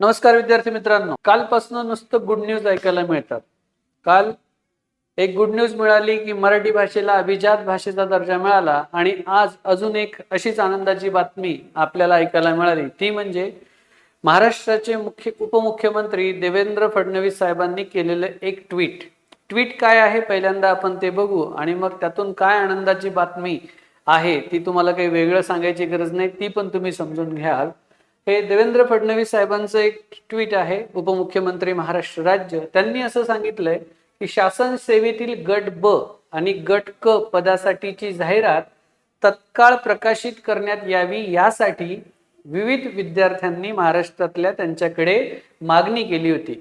नमस्कार विद्यार्थी मित्रांनो. कालपासून नुसतं गुड न्यूज ऐकायला मिळतात. काल एक गुड न्यूज मिळाली की मराठी भाषेला अभिजात भाषेचा दर्जा मिळाला आणि आज अजून एक अशीच आनंदाची बातमी आपल्याला ऐकायला मिळाली. ती म्हणजे महाराष्ट्राचे मुख्य उपमुख्यमंत्री देवेंद्र फडणवीस साहेबांनी केलेलं एक ट्विट ट्विट काय आहे पहिल्यांदा आपण ते बघू आणि मग त्यातून काय आनंदाची बातमी आहे ती तुम्हाला काही वेगळं सांगायची गरज नाही ती पण तुम्ही समजून घ्याल. हे देवेंद्र फडणवीस साहेबांचं एक ट्विट आहे उपमुख्यमंत्री महाराष्ट्र राज्य. त्यांनी असं सांगितलंय की शासन सेवेतील गट ब आणि गट क पदासाठीची जाहिरात तत्काळ प्रकाशित करण्यात यावी यासाठी विविध विद्यार्थ्यांनी महाराष्ट्रातल्या त्यांच्याकडे मागणी केली होती.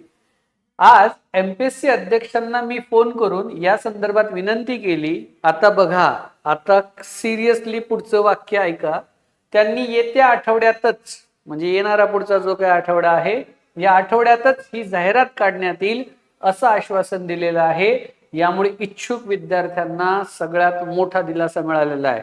आज एमपीएससी अध्यक्षांना मी फोन करून या संदर्भात विनंती केली आता बघा आता सिरियसली पुढचं वाक्य ऐका. त्यांनी येत्या आठवड्यातच म्हणजे येणारा पुढचा जो काही आठवडा आहे या आठवड्यातच ही जाहिरात काढण्यात येईल असं आश्वासन दिलेलं आहे. यामुळे इच्छुक विद्यार्थ्यांना सगळ्यात मोठा दिलासा मिळालेला आहे.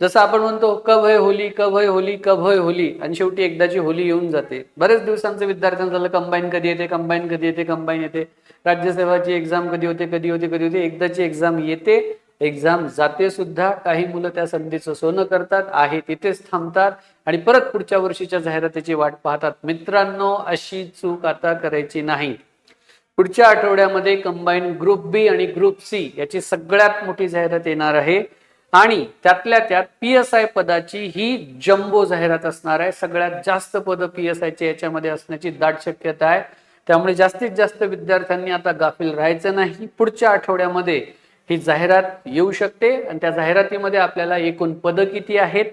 जसं आपण म्हणतो कभ है होली कभ है होली कभ है होली आणि शेवटी एकदाची होली येऊन जाते. बरेच दिवसांचं विद्यार्थ्यांचं झालं कंबाईन कधी येते कंबाईन कधी येते कंबाईन येते. राज्यसेवाची एक्झाम कधी होते कधी होते कधी होते एकदाची एक्झाम येते. एक्झाम जाते सुद्धा काही मुलं त्या संधीचं सोनं करतात आहे तिथेच थांबतात आणि परत पुढच्या वर्षीच्या जाहिरातीची वाट पाहतात. मित्रांनो अशी चूक आता करायची नाही. पुढच्या आठवड्यामध्ये कंबाईन ग्रुप बी आणि ग्रुप सी याची सगळ्यात मोठी जाहिरात येणार आहे. आणि त्यातल्या त्यात पी एस आय पदाची ही जम्बो जाहिरात असणार आहे. सगळ्यात जास्त पद पी एस आयचे याच्यामध्ये असण्याची दाट शक्यता आहे. त्यामुळे जास्तीत जास्त विद्यार्थ्यांनी आता गाफील राहायचं नाही. पुढच्या आठवड्यामध्ये ही जाहिरात येऊ शकते आणि त्या जाहिरातीमध्ये आपल्याला एकूण पद किती आहेत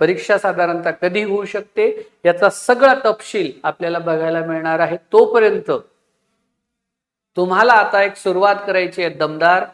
परीक्षा साधारणतः कधी होऊ शकते याचा सगळा तपशील आपल्याला बघायला मिळणार आहे. तोपर्यंत तुम्हाला आता एक सुरुवात करायची आहे दमदार.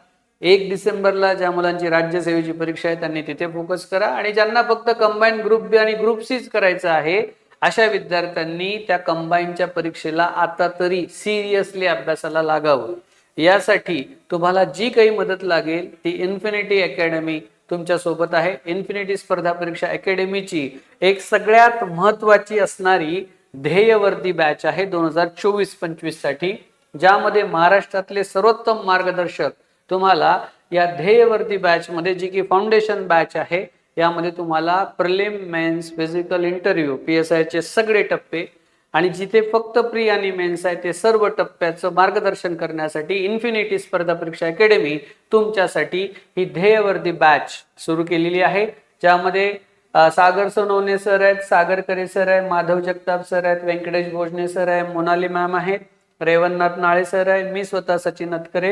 एक डिसेंबरला ज्या मुलांची राज्यसेवेची परीक्षा आहे त्यांनी तिथे फोकस करा आणि ज्यांना फक्त कंबाईन ग्रुप बी आणि ग्रुप सीच करायचं आहे अशा विद्यार्थ्यांनी त्या कंबाईनच्या परीक्षेला आता तरी सिरियसली अभ्यासाला लागावं. यासाठी तुम्हाला जी काही मदत लागेल ती इन्फिनिटी अकॅडमी तुमच्यासोबत आहे. इन्फिनिटी स्पर्धा परीक्षा अकॅडमीची एक सगळ्यात महत्वाची असणारी ध्येयवर्ती बॅच आहे दोन हजार चोवीस पंचवीससाठी ज्यामध्ये महाराष्ट्रातले सर्वोत्तम मार्गदर्शक तुम्हाला या ध्येयवर्ती बॅच मध्ये जी की फाउंडेशन बॅच आहे यामध्ये तुम्हाला prelim mains physical interview P S आयचे सगळे टप्पे आणि जिथे फक्त प्री आणि मेन्स आहे ते सर्व टप्प्याचं मार्गदर्शन करण्यासाठी इन्फिनिटी स्पर्धा परीक्षा अकॅडमी तुमच्यासाठी ही ध्येयवर्दी बॅच सुरू केलेली आहे. ज्यामध्ये सागर सोनवणे सर आहेत सागर करे सर आहे माधव जगताप सर आहेत व्यंकटेश भोजने सर आहे मोनाली मॅम आहेत रेवणनाथ नाळे सर आहे मी स्वतः सचिन अतकरे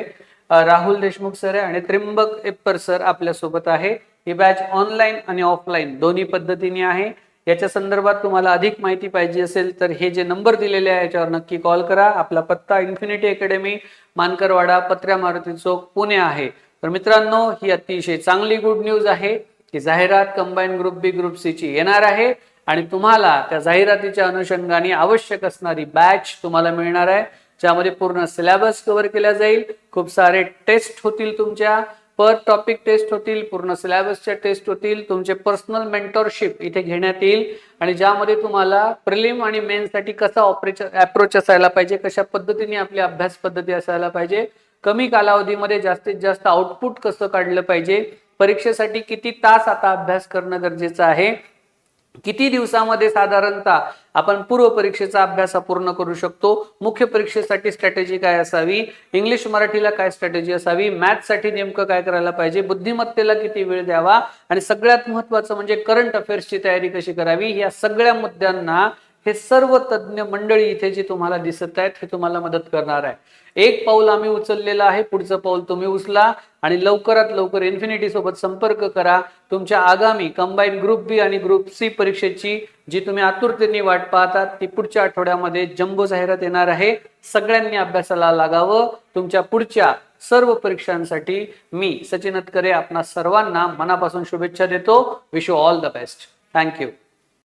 राहुल देशमुख सर आहे आणि त्रिंबक एप्पर सर आपल्यासोबत आहे. ही बॅच ऑनलाईन आणि ऑफलाईन दोन्ही पद्धतीने आहे. याच्या संदर्भात तुम्हाला अधिक माहिती पाहिजे असेल तर हे जे नंबर दिलेले आहे याच्यावर नक्की कॉल करा. आपला पत्ता इन्फिनिटी अकॅडमी मानकरवाडा पत्र्या मारुती चौक पुणे आहे. तर मित्रांनो ही अतिशय चांगली गुड न्यूज आहे की जाहिरात combine group B group C ची येणार आहे आणि तुम्हाला त्या जाहिरातीच्या अनुषंगाने आवश्यक असणारी बॅच तुम्हाला मिळणार आहे ज्यामध्ये पूर्ण सिलेबस कव्हर केला जाईल. खूप सारे टेस्ट होतील तुमच्या. पर टॉपिक टेस्ट होतील पूर्ण सिलेबसच्या टेस्ट होतील तुमचे पर्सनल मेंटरशिप इथे घेण्यात येईल. आणि ज्यामध्ये तुम्हाला प्रिलिम आणि मेन्ससाठी कसा ऑपरेच अप्रोच असायला पाहिजे कशा पद्धतीने आपली अभ्यास पद्धती असायला पाहिजे कमी कालावधीमध्ये जास्तीत जास्त आउटपुट कसं काढलं पाहिजे परीक्षेसाठी किती तास आता अभ्यास करणं गरजेचं आहे किती दिवसामध्ये साधारणतः आपण पूर्व परीक्षेचा अभ्यास पूर्ण करू शकतो? मुख्य परीक्षेसाठी स्ट्रॅटेजी काय असावी? इंग्लिश मराठीला काय स्ट्रॅटेजी असावी? मॅथ्ससाठी नेमकं काय करायला पाहिजे? बुद्धिमत्तेला किती वेळ द्यावा? आणि सगळ्यात महत्वाचं म्हणजे करंट अफेअर्सची तयारी कशी करावी? या सगळ्या मुद्द्यांना हे सर्व तज्ज्ञ मंडळी इथे जी तुम्हाला दिसत आहेत हे तुम्हाला मदत करणार आहे. एक पाऊल आम्ही उचललेलं आहे पुढचं पाऊल तुम्ही उचला आणि लवकरात लवकर इन्फिनिटी सोबत संपर्क करा. तुमच्या आगामी कंबाईन ग्रुप बी आणि ग्रुप सी परीक्षेची जी तुम्ही आतुरतेने वाट पाहतात ती पुढच्या आठवड्यामध्ये जम्बो जाहिरात येणार आहे. सगळ्यांनी अभ्यासाला लागावं. तुमच्या पुढच्या सर्व परीक्षांसाठी मी सचिन अतकरे आपणा सर्वांना मनापासून शुभेच्छा देतो. Wish you all the best thank you